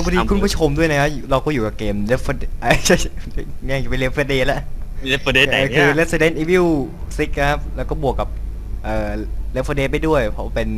สวัสดีคุณผู้ชมด้วยนะ เราก็อยู่กับเกมเลฟเฟ Dead ใช่ง่ายจะเป Left 4 Dead แล้ว Left 4 Dead แต่คือ Resident Evil 6ครับ แล้วก็บวกกับเอ่อ Left 4 Dead ไปด้วย เพราะเป็น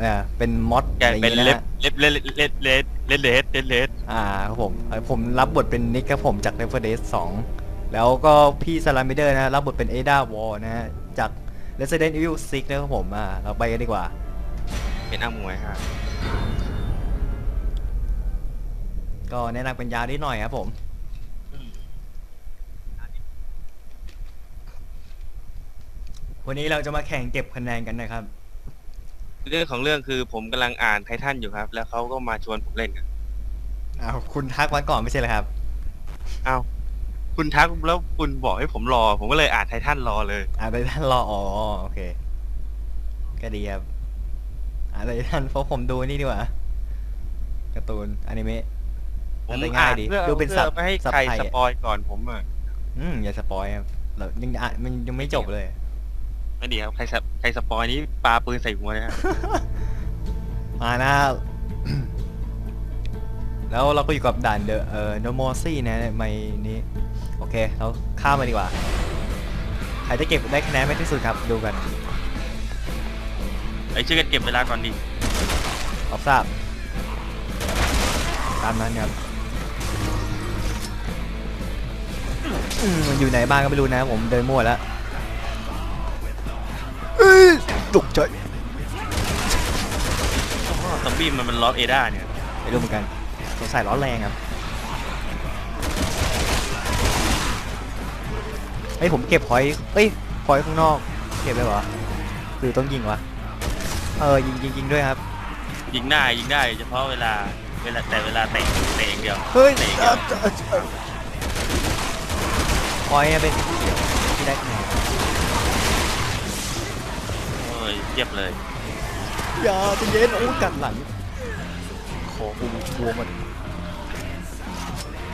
อ่าเป็นมอดอะไรอย่างเงี้ยนะเล็บเล็เล็เล็เล็เล็เล็อ่าครับผมผมรับบทเป็นนิกครับผมจาก Left 4 Dead งแล้วก็พี่ซาลามิเดอร์นะรับบทเป็นเอดาวอลนะฮะจาก Resident Evil 6นะครับผมอ่าเราไปกันดีกว่า เป็นอ้ามวยครับ ก็แนะนำเป็นยาวนิดหน่อยครับผม วันนี้เราจะมาแข่งเก็บคะแนนกันนะครับ เรื่องของเรื่องคือผมกำลังอ่านไททันอยู่ครับ แล้วเขาก็มาชวนผมเล่นกันอ้าวคุณทักวันก่อนไม่ใช่เหรอครับ อ้าวคุณทักแล้วคุณบอกให้ผมรอ ผมก็เลยอ่านไททันรอเลยอ่าไปท่านรออ๋อโอเค ก็ดีครับอ่าไปท่านเพราะผมดูนี่ดีกว่าการ์ตูนอนิเมะ ผมแต่ง่ายอ่านดีเพื่อดูเป็นเพื่อศัพท์ไม่ให้ศัพท์ใครไทยสอะปอยก่อนผมอะอืมอย่าสปอยครับเรายังอะมันยังไม่จบเลย ไม่ดีครับใครสปใครสปอยนี้ปาปืนใส่หัวเลยครับมานะแล้วเราก็อยู่กับด่านเดอะเอ่อโนมอซี่นะไม่นี้โอเคเราข้ามมาดีกว่า ใครจะเก็บได้คะแนนมากที่สุดครับดูกันไอ้ยช่วยกันเก็บเวลาก่อนดิรับทราบตามนั้นครับ อืมอยู่ไหนบ้างก็ไม่รู้นะผมเดินมั่วแล้วเอ้ยตกใจอ๋อซอมบี้มันมันล็อกเอด้าเนี่ยไม่รู้เหมือนกันสงสัยร้อนแรงครับเฮ้ยผมเก็บพอยต์เอ้ยพอยต์ข้างนอกเก็บเลยเหรอหรือต้องยิงวะเออยิงยิงยิงด้วยครับ ยิงได้ยิงได้เฉพาะเวลาเวลาแต่เวลาเตะเตะอย่างเดียวเฮ้ยเตะ อย่างเดียวพอยต์เนี่ยเป็นที่ได้คะแนนโอ้ยเทียบเลย อย่าใจะเย็นโอ้กัดหลังขอกูบวมหมด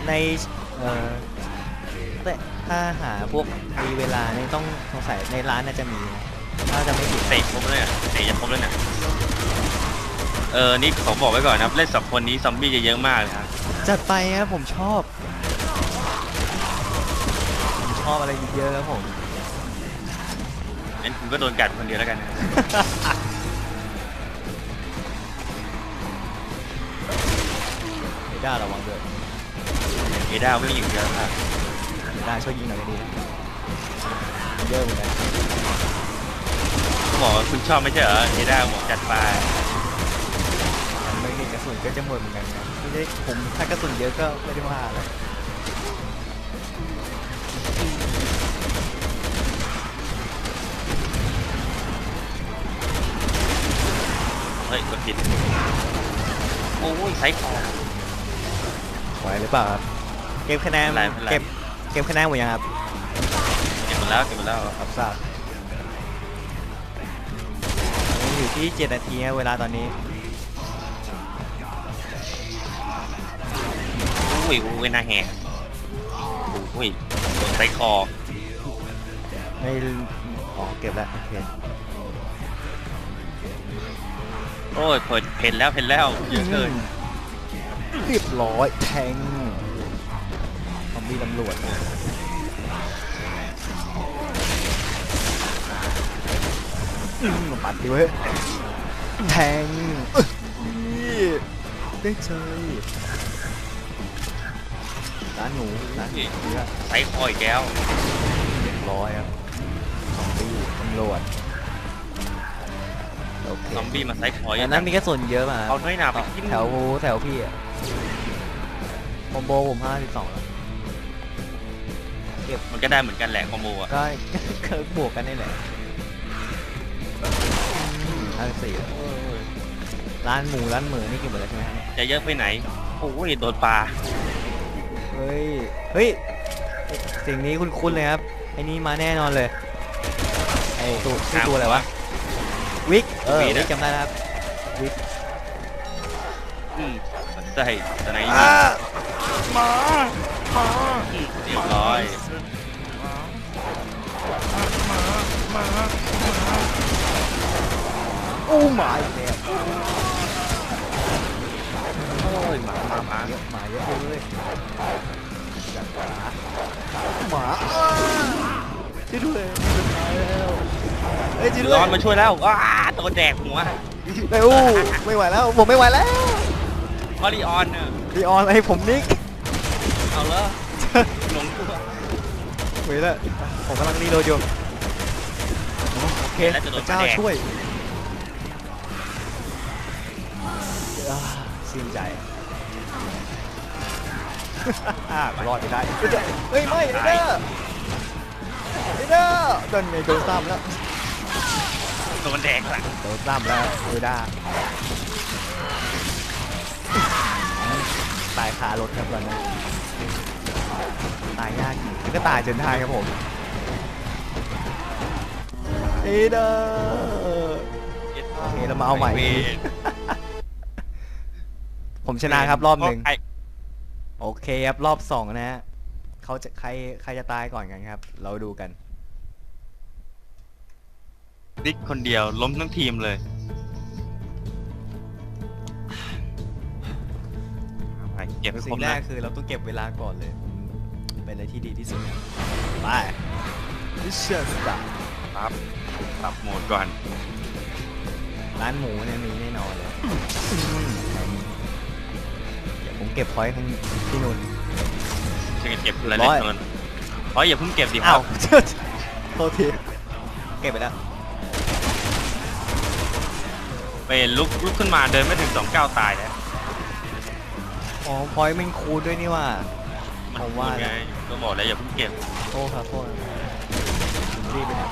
ในเอ่อแต่ถ้าหาพวกมีเวลาเนี่ยต้องสงสัยในร้านน่าจะมีนะถ้าจะไม่ผิดนะเตะครบเลยอะเตะจะครบแล้วเนี่ยเออนี่ขอบอกไว้ก่อนนะครับ เล่นสองคนนี้ซอมบี้จะเยอะมากเลยครับจัดไปครับผมชอบผม ชอบอะไรเยอะๆครับผมงั้นคุณก็โดนกัดคนเดียวแล้วกันนะเอด้าระวังด้วยเอด้าไม่ยิงเยอะครับเอด้าช่วยยิงหน่อยก็ดีนะเยอะเหมือนกันก็บอกว่าคุณชอบไม่ใช่เหรอเอด้าบอกจัดไปไม่มีกระสุนก็จะหมดเหมือนกันนะไม่ได้ผมถ้ากระสุนเยอะก็ไม่ได้ว่าอะไร ผิด โอ้ยไซส์คอไหวหรือเปล่าครับ เก็บคะแนน ไม่เป็นไร เก็บ เก็บคะแนนหมดยังครับเก็บหมดแล้วเก็บหมดแล้วรับทราบยังอยู่ที่ 7 นาทีครับเวลาตอนนี้ อุ้ยอุ้ยหน้าแหกอุ้ยโดนไซส์คอไม่อ๋อเก็บแล้วโอเค โอ้ยเผิดเพ่นแล้วเพ่นแล้วเยอะเกินเรียบร้อยแทงซอมบี้ตำรวจอืมปัดดิเว้ยแทงเอ้ยนี่ได้ใจร้านหนูร้านหนูเนื้อไซส์คออีกแล้วเรียบร้อยครับซอมบี้ตำรวจ โอเคซอมบี้มาไซส์คอเยอัอะนนะนั้นมีกระสุนเยอะมาเอาน้อยหนาไปกินแถวแถวพี่อะคอมโบผมห้าสิบสองแล้วมันก็ได้เหมือนกันแหละคอมโบอะก็ก็บวกกันนี่แหละห้าสิบสี่ร้านหมูร้านเหมือนี่กี่หมดแล้วใช่ไหมครับจะเยอะไปไหนโอ้ยโดนปลาเฮ้ยเฮ้ยสิ่งนี้คุ้นๆเลยครับไอ้นี้มาแน่นอนเลยไอ้ตัวชื่อตัวอะไรวะ วิกเออวิกจำได้แล้วครับวิกอืมมันใส่ตอนไหนอ่าหมาหมาเรียบร้อยโอ้หมาอีกแล้วโอ้ยหมาหมาหมาเยอะหมาเยอะเลยหมาช่วยด้วยจะตายแล้ว เฮ้ยช่วยด้วร้อยนมาช่วยแล้วว้าโดนแดกหัวเร็วไม่ไหวแล้วผมไม่ไหวแล้ววอลีออนเนี่ยดีออนให้ผมนิกเอาเลยหลงตัวเว้ยละผมกำลังรีโหลดอยู่โอเคแล้วจะโดพนระเจ้าแดกช่วยอ่าสิ้นใจอ่ารอดไปได้เฮ้ยไม่ไอ้เด้อไอ้เด้อโดนไงโดนซ้ำแล้ว โดนแดกหลังโดนซ้ำแล้วเออได้ตายคารถครับตอนนั้นตายยากก็ตายจนได้ครับผมไอ้เด้อโอเคเรามาเอาใหม่ ผมชนะครับรอบหนึ่งไอ้โอเคครับรอบสองนะฮะเขาจะใครใครจะตายก่อนกันครับ เราดูกัน ดิกคนเดียวล้มทั้งทีมเลยไปเก็บให้คสิ่รบงแรนะกคือเราต้องเก็บเวลาก่อนเลย เป็นอะไรที่ดีที่สุดไปมิชชั่นสตาร์ครับปรับโหมดก่อน ร้านหมูเนี่ยมีแน่นอนเลยเดี๋ยวผมเก็บพอยต์ข้างที่นู่นช่วยกันเก็บรายร้ละอยเอียดก่อนอ๋ออย่าเพิ่งเก็บดิคอ้ารัวบ โทษทีเก็บไปแล้ว ไปลุกลุกขึ้นมาเดินไม่ถึงสองก้าวตายแล้วอ๋อพอยต์มันคูณด้วยนี่ว่า มันผมว่าพูดไงก็บอกแล้วอย่าเพิ่งเก็บโทษครับโทษรีบไปไหน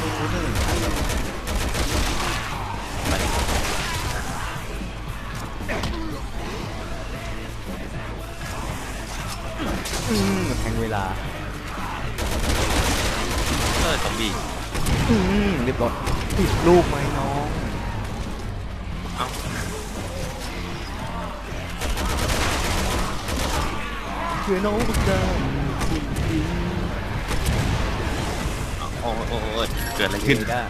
คูณหนึ่งอืมแทงเวลา เออซอมบี้อืมเรียบร้อยติดลูกไหม เพื่อน้องทุกท่านจริงโอ้โหโอ้โหเกิดอะไรๆขึ้นได้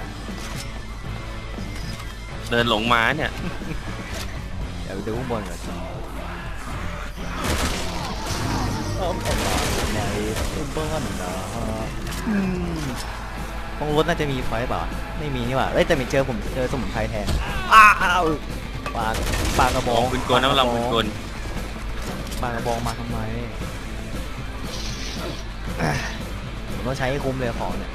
เดินหลงมาเนี่ย เดี๋ยวไปดูข้างบนก่อนอ้อมแอนนาในบ้านนะอืมของรถน่าจะมีไฟเปล่าไม่มีนี่หว่าเอ้ยแต่มีเจอผมเจอสมุนไพรแทนอ้าวปลาปลากระบมอองงปืนกลนะเราปืนกล ปลากระบองมาทำไมอะผมต้องใช้ให้คุ้มเลยของเนี่ย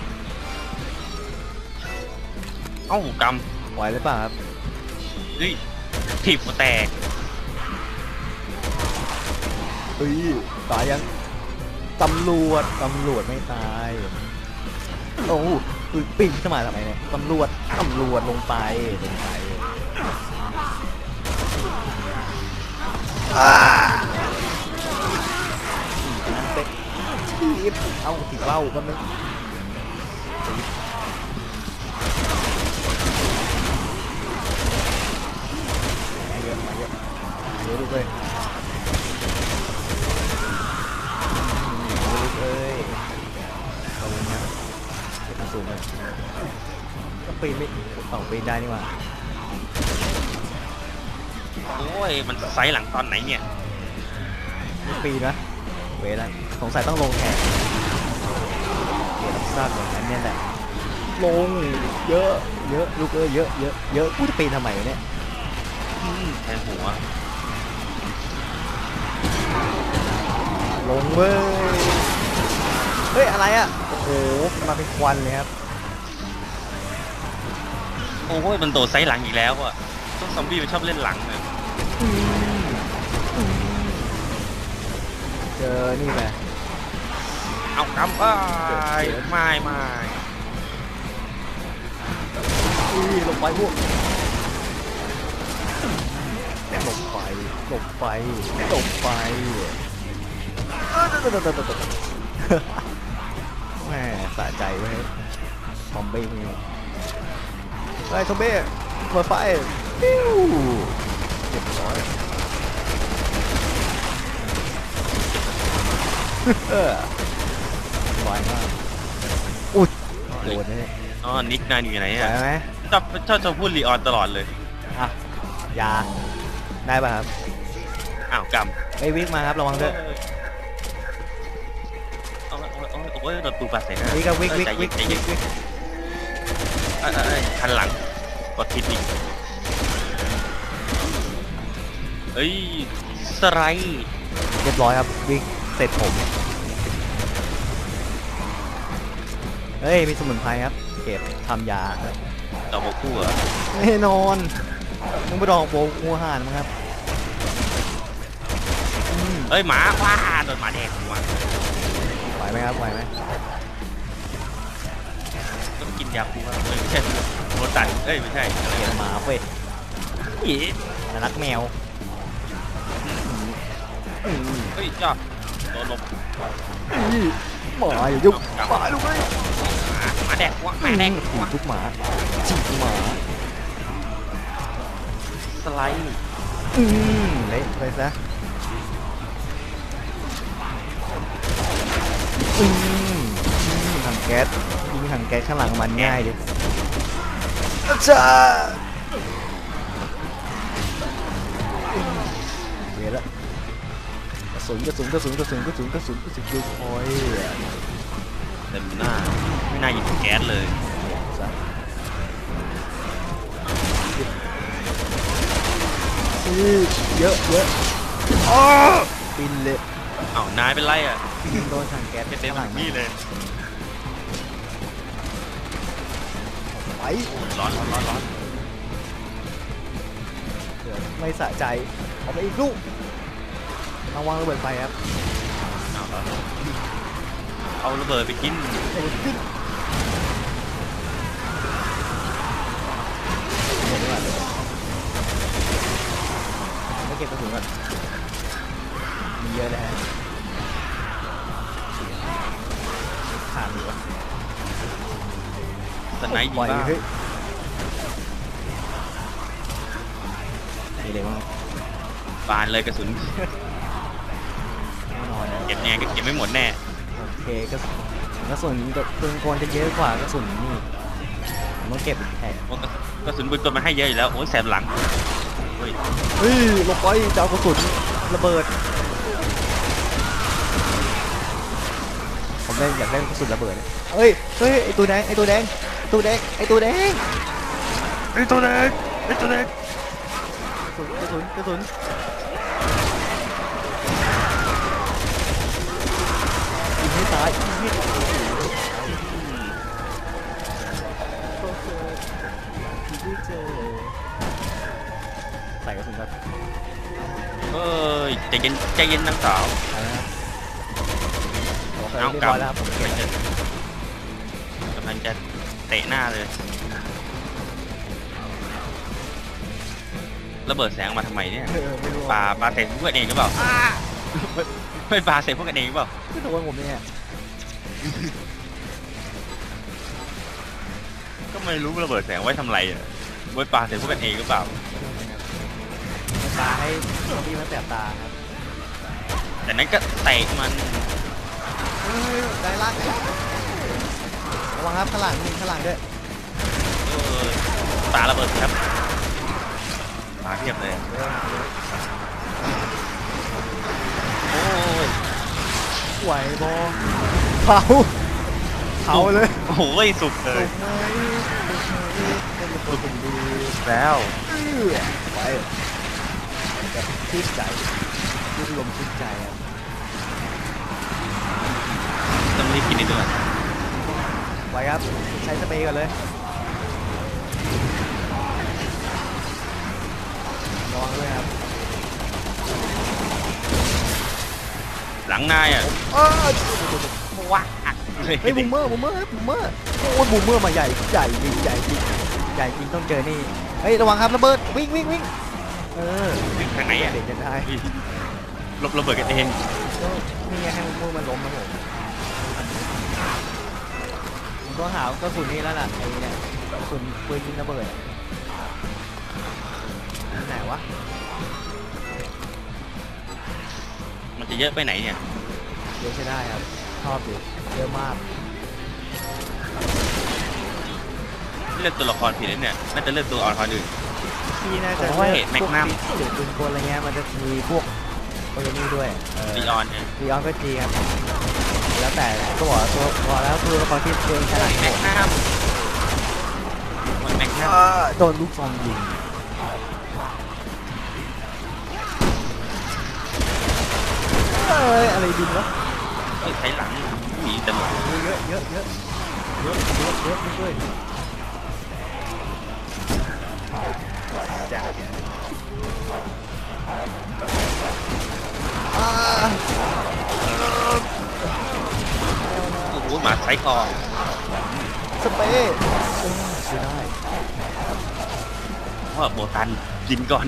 เอ้ากำไหวหรือเปล่าครับเฮ้ยถีบหัวแตกเฮ้ยตายยังตำรวจตำรวจไม่ตายโอ้โหอุ๊ยปีนขึ้นมาทำไมเนี่ยตำรวจตำรวจลงไปลงไปอ่า ทีบเอาถีเบ้าก็ไม่มเยอะมาเยอะเยอะลูเลยเอ้ยเอาเลยนะเก็นสูงเลยก็ปีนไม่ต่องปีนได้นี่หว่าโอ้ย มันไซส์หลังตอนไหนเนี่ยไม่ปีนนะ เวลาสงสัยต้องลงแทนเดี๋ยวทราบอย่างนั้นเนี่ยแหละลงเยอะเยอะลูกเอ้ยเยอะเยอะเยอะกูจะปีนทำไมวะเนี่ยอืมแทงหัวลงเว้ยเฮ้ยอะไรอะโอ้โหมาเป็นควันเลยครับโอ้ยมันโดดไซส์หลังอีกแล้วอะต้องซอมบี้มันชอบเล่นหลังอะ เจอนี่ไปเอากำอ้ายไม่ไม่อุ้ยลงไปพวกหลบไปหลบไปหลบไปแหม่สะใจเว้ยซอมบี้นี่ไอ้ยซอมบี้เปิดไฟปิ้วเรียบร้อย เออสบายมากอุ้ยโดนแน่อ๋อนิกนายอยู่ไหนใช่อะไหมชอบชอบชอบพูดลีออนตลอดเลย อะยาได้ป่ะครับอ้าวกำไอ้ยวิกมาครับระวังด้วยโอ้ยโอ้ยโอ้ยโอ้ยโดนตูปาใส่หน้าวิกกับวิกวิกใจวิเย็กนใจวิเย็กนวิกเอ้ยเอ้ยเอ้ยทันหลังกดทิศอีกเอ้ยสไลด์เรียบร้อยครับวิก เสร็จผม เฮ้ย มีสมุนไพรครับ เก็บทำยาครับดอกบัวคู่เหรอแน่นอน มึงไปดองโบงูห่านมั้งครับอืมเอ้ยหมาว้าโดนหมาแดงหัวไหวไหมครับไหวไหมต้องกินยาคูครับเอ้ยไม่ใช่โรตันเอ้ยไม่ใช่อะไรเกลียดหมาเว้ยอีแต่รักแมว อืมเฮ้ยจ้าโดนลมอีหมาอย่ายุ่งหมาลูกเอ้ยหมาหมาแดงหัวหมาแดงถีหัวบทุกหมาจีบหมาสไลด์อืมเละไปซะอืมอืมถังแก๊สยิงถังแก๊สข้างหลังมันง่ายดิอาจารย์ สุนกระสุนกระสุนกระสุนกระสุนกระสุนกระสุนยิงโอ้ยเต็มหน้าไม่น่าหยิบแก๊สเลยซะอื้อเยอะเยอะอ้อปินเลยอ้าวนายเป็นไรอะยิงโดนถังแก๊สเป็นเต็มข้างหลังนี่เลยไปร้อนร้อนร้อนร้อนเดี๋ยวไม่สะใจเอาไปอีกลูก เอาวางระเบิดไฟครับอ้าวร้อนเอาระเบิดไปกินเอาไปขึ้นเดี๋ยวดีกว่าไม่เก็บกระสุนก่อนมีเยอะเลยฮะขาดอยู่วะสไนด์ยิงปล่อยบ้างเฮ้ยมีเลยมั้งบานเลยกระสุนแน่นอนนะ เก็บแน่ก็เก็บไม่หมดแน่โอเคกระสุนกระสุนปืนกลจะเยอะกว่ากระสุนนี่ผมต้องเก็บแทนเพราะกระสุนปืนกลมันให้เยอะอยู่แล้วโอ้ยแสบหลังเฮ้ยเฮ้ยหลบไปจะเอากระสุนระเบิด ผมเล่นอยากเล่นกระสุนระเบิดเนี่ยเฮ้ยเฮ้ยไอตัวแดงไอตัวแดงไอตัวแดงไอตัวแดงไอ้ตัวเล็กไอ้ตัวเล็กกระสุนกระสุนกระสุนยิง ให้ตายยิงให้ตายโอเคยิงไม่เจอใส่กระสุนก่อนเฮ้ยใจเย็นใจเย็นนางสาวเอาละครับโอเคเอาเรียบกร้อยแล้วครับผมำเก็บไม่เจอกำลังจะเตะหน้าเลยระเบิดแสงมาทำไมเนี่ยเออไม่รู้ปลาปลาใส่พวกกันเองหรือเปล่าไม่ไม่ปลาใส่พวกกันเองหรือเปล่าไม่โดนผมเนี่ย ก็ไม่รู้ระเบิดแสงไว้ทำไรอะไว้ปลาใส่พวกกันเองหรือเปล่ามันตาให้ซอมบี้มันแสบตาครับแต่นั้นก็เตะมันได้ลากระวังครับข้างหลังมีข้างหลังด้วยเออปลาระเบิดครับปลาเทียบเลยโอ้ยไหวบอ เผาเผาเลยโอ้โหสุกเลสุยกไหมสุกไหมเป็นตัวผมดีแล้วเอื้อไปแบบชื่นใจชื่นลมชื่นใจครับต้องรีบกินนิดนึงอะไว้ครับใช้สเปรย์ก่อนเลยระวังด้วยครับ หลังนายอะอ้า วว้าเฮ้ยบูมเมอร์บูมเมอร์บูมเมอร์โอ้ยบูมเมอร์มาใหญ่ใหญ่จริงใหญ่จริงใหญ่จริงต้องเจอนี่เฮ้ยระวังครับระเบิดวิ่งวิ่งวิ่งเออถึงทางไหนอะเด็กจะได้อุ๊ยหลบระเบิดกันเองก็นี่ไงให้บูมเมอร์มันล้มนะผมผมก็หากระสุนนี่แล้วล่ะไอ้เนี่ยกระสุนปืนยิงระเบิดที่ไหนวะมันจะเยอะไปไหนเนี่ยเยอะใช้ได้ครับช อบดิเยอะมากเลือกตัวละครผิดแล้วเนี่ยน่าจะเลือกตัวละครอื่น พี่น่าจะโอ้ยเลือกแม็กนัมพวหรือปืนกลอะไรเงี้ยมันจะมีพวกโอเนี่ด้วยเออลีออนเนี่ยลีออนก็จีครับแล้วแต่ก็บอกว่าตัวบอกแล้วตัวละครที่ตัวเองถนัดแม็กนัมมันแม็กนัมโดนลูกซองยิงเอ้ยอะไรบินวะเอ้ยใช้หลังหนีแต่หมดเยอะเยอะเยอะเยอะเยอะเยอะเยอะจ้ะอ่าโอ้โหหมาไซคอสเปรย์เออใช้ได้ว่าโบตันยิงก่อน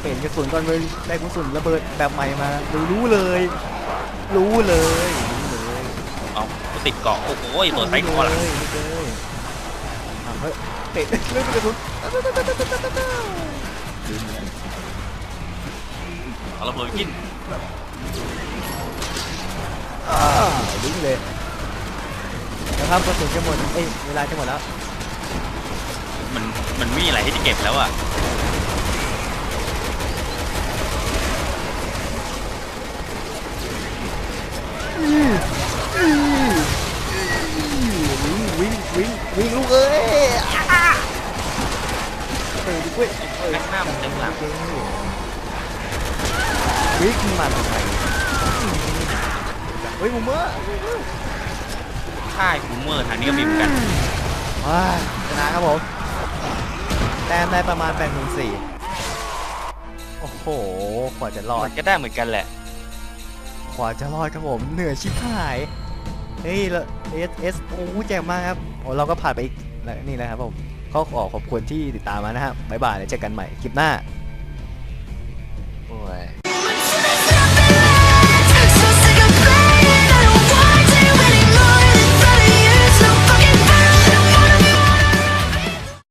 เปลี่ยนกระสุนก่อนเลยได้กระสุนระเบิดแบบใหม่มารู้รู้เลย รู้เลยรู้เลยเอาติดเกาะโอ้โหตัวไซคอหลังรู้เลยอะเฮ้ยเตะเรื่องกระสุนลืมเลยเอาระเบิดกินอ่าดิ้งเลยนะครับกระสุนจะหมดเอ้ยเวลาจะหมดแล้ว มันมันมีอะไรให้ที่เก็บแล้วอะ วิ่งวิ่งวิ่งวิ่งลูกเอ้ยอ่าเฮ้ยเว้ยแม็กนัมเต็มหลังวิ่งมาทำไมเฮ้ยมุมเมื่อค่ายคูเมอร์ทางนี้ก็มีเหมือนกันว้าชนะครับผมแต้มได้ประมาณแปดหมื่นสี่โอ้โหกว่าจะรอดก็ได้เหมือนกันแหละ ว่าจะรอดครับผม เหนื่อยชิบหาย เฮ้ยแล้วเอสเอสโอ้แจ่มมากครับโอ้เราก็ผ่านไปอีกแล้วนี่แหละครับผมก็ขอขอบคุณที่ติดตามมานะครับบ๊ายบายแล้วเจอกันใหม่คลิปหน้า